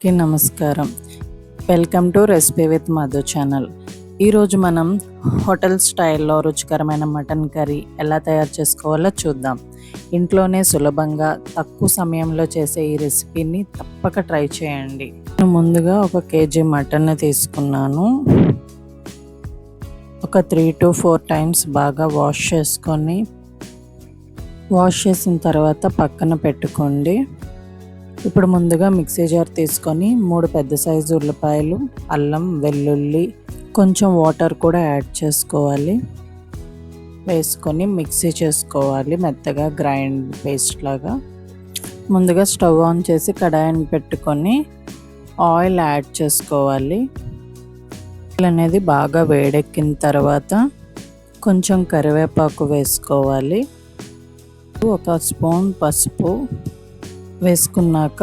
అందరికీ నమస్కారం. Welcome to recipe with Madhu channel. ఈరోజు మనం హోటల్ స్టైల్లో రుచికరమైన మటన్ కర్రీ ఎలా తయారు చేసుకోవాలో చూద్దాం. ఇంట్లోనే సులభంగా తక్కువ సమయంలో చేసే ఈ రెసిపీని తప్పక ట్రై చేయండి. నేను ముందుగా ఒక కేజీ మటన్ తీసుకున్నాను. ఒక త్రీ టు ఫోర్ టైమ్స్ బాగా వాష్ చేసుకొని వాష్ చేసిన తర్వాత పక్కన పెట్టుకోండి. ఇప్పుడు ముందుగా మిక్సీ జార్ తీసుకొని మూడు పెద్ద సైజు ఉల్లిపాయలు అల్లం వెల్లుల్లి కొంచెం వాటర్ కూడా యాడ్ చేసుకోవాలి. వేసుకొని మిక్సీ చేసుకోవాలి మెత్తగా గ్రైండ్ పేస్ట్ లాగా. ముందుగా స్టవ్ ఆన్ చేసి కడాయిని పెట్టుకొని ఆయిల్ యాడ్ చేసుకోవాలి. ఆయిల్ అనేది బాగా వేడెక్కిన తర్వాత కొంచెం కరివేపాకు వేసుకోవాలి. ఒక స్పూన్ పసుపు వేసుకున్నాక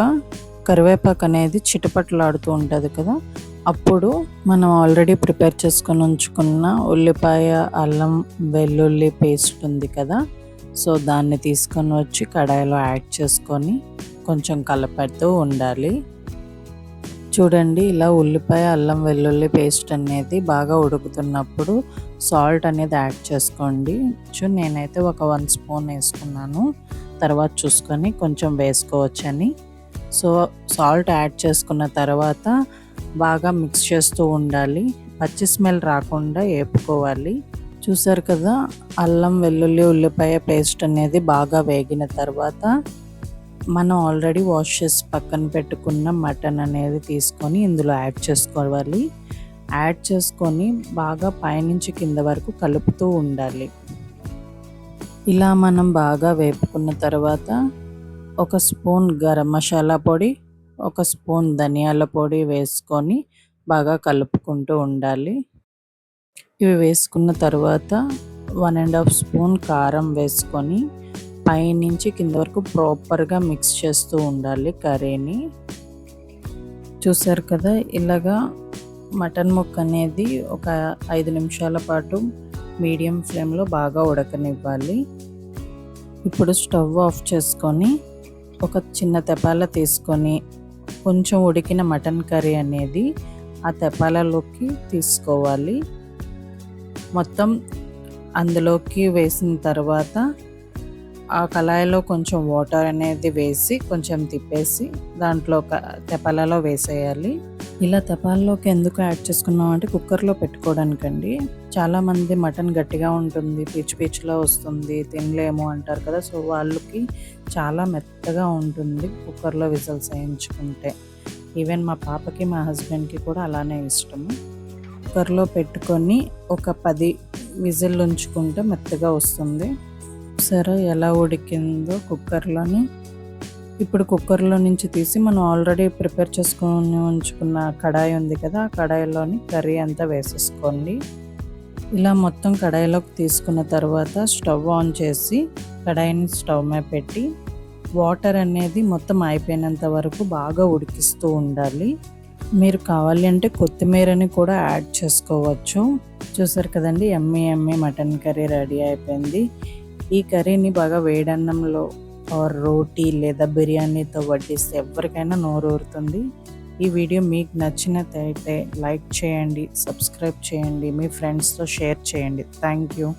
కరివేపాకు అనేది చిటపట్లాడుతూ ఉంటుంది కదా అప్పుడు మనం ఆల్రెడీ ప్రిపేర్ చేసుకొని ఉంచుకున్న ఉల్లిపాయ అల్లం వెల్లుల్లి పేస్ట్ ఉంది కదా సో దాన్ని తీసుకొని వచ్చి కడాయిలో యాడ్ చేసుకొని కొంచెం కలపెడుతూ ఉండాలి. చూడండి ఇలా ఉల్లిపాయ అల్లం వెల్లుల్లి పేస్ట్ అనేది బాగా ఉడుకుతున్నప్పుడు సాల్ట్ అనేది యాడ్ చేసుకోండి. నేనైతే ఒక వన్ స్పూన్ వేసుకున్నాను. తర్వాత చూసుకొని కొంచెం వేసుకోవచ్చని. సో సాల్ట్ యాడ్ చేసుకున్న తర్వాత బాగా మిక్స్ చేస్తూ ఉండాలి. పచ్చి స్మెల్ రాకుండా వేపుకోవాలి చూసారు కదా అల్లం వెల్లుల్లి ఉల్లిపాయ పేస్ట్ అనేది బాగా వేగిన తర్వాత మనం ఆల్రెడీ వాష్ చేసి పక్కన పెట్టుకున్న మటన్ అనేది తీసుకొని ఇందులో యాడ్ చేసుకోవాలి. యాడ్ చేసుకొని బాగా పైనుంచి కింద వరకు కలుపుతూ ఉండాలి. ఇలా మనం బాగా వేపుకున్న తర్వాత ఒక స్పూన్ గరం మసాలా పొడి ఒక స్పూన్ ధనియాల పొడి వేసుకొని బాగా కలుపుకుంటూ ఉండాలి. ఇవి వేసుకున్న తర్వాత వన్ అండ్ హాఫ్ స్పూన్ కారం వేసుకొని పైనుంచి కింద వరకు ప్రాపర్గా మిక్స్ చేస్తూ ఉండాలి కర్రీని. చూసారు కదా ఇలాగా మటన్ ముక్క అనేది ఒక ఐదు నిమిషాల పాటు మీడియం ఫ్లేమ్లో బాగా ఉడకనివ్వాలి. ఇప్పుడు స్టవ్ ఆఫ్ చేసుకొని ఒక చిన్న తెపాల తీసుకొని కొంచెం ఉడికిన మటన్ కర్రీ అనేది ఆ తెపాలలోకి తీసుకోవాలి. మొత్తం అందులోకి వేసిన తర్వాత ఆ కళాయిలో కొంచెం వాటర్ అనేది వేసి కొంచెం తిప్పేసి దాంట్లో తెపాలలో వేసేయాలి. ఇలా తెపాల్లోకి ఎందుకు యాడ్ చేసుకున్నామంటే కుక్కర్లో పెట్టుకోవడానికండి. చాలామంది మటన్ గట్టిగా ఉంటుంది పీచు పీచులో వస్తుంది తినలేము అంటారు కదా. సో వాళ్ళకి చాలా మెత్తగా ఉంటుంది కుక్కర్లో విజల్స్ వేయించుకుంటే. ఈవెన్ మా పాపకి మా హస్బెండ్కి కూడా అలానే ఇష్టము కుక్కర్లో పెట్టుకొని ఒక పది విజిల్ ఉంచుకుంటే మెత్తగా వస్తుంది. సరే ఎలా ఉడికిందో కుక్కర్లోని. ఇప్పుడు కుక్కర్లో నుంచి తీసి మనం ఆల్రెడీ ప్రిపేర్ చేసుకొని ఉంచుకున్న కడాయి ఉంది కదా ఆ కడాయిలోని కర్రీ అంతా వేసేసుకోండి. ఇలా మొత్తం కడాయిలోకి తీసుకున్న తర్వాత స్టవ్ ఆన్ చేసి కడాయిని స్టవ్ మీద పెట్టి వాటర్ అనేది మొత్తం అయిపోయినంత వరకు బాగా ఉడికిస్తూ ఉండాలి. మీరు కావాలి అంటే కొత్తిమీరని కూడా యాడ్ చేసుకోవచ్చు. చూసారు కదండి ఎమ్మి ఎమ్మి మటన్ కర్రీ రెడీ అయిపోయింది. ఈ కర్రీని బాగా వేడన్నంలో ఆర్ రోటీ లేదా బిర్యానీతో వడ్డిస్తే ఎవరికైనా నోరు ఊరుతుంది ఈ వీడియో మీకు నచ్చినట్లయితే లైక్ చేయండి సబ్స్క్రైబ్ చేయండి మీ ఫ్రెండ్స్తో షేర్ చేయండి. Thank you.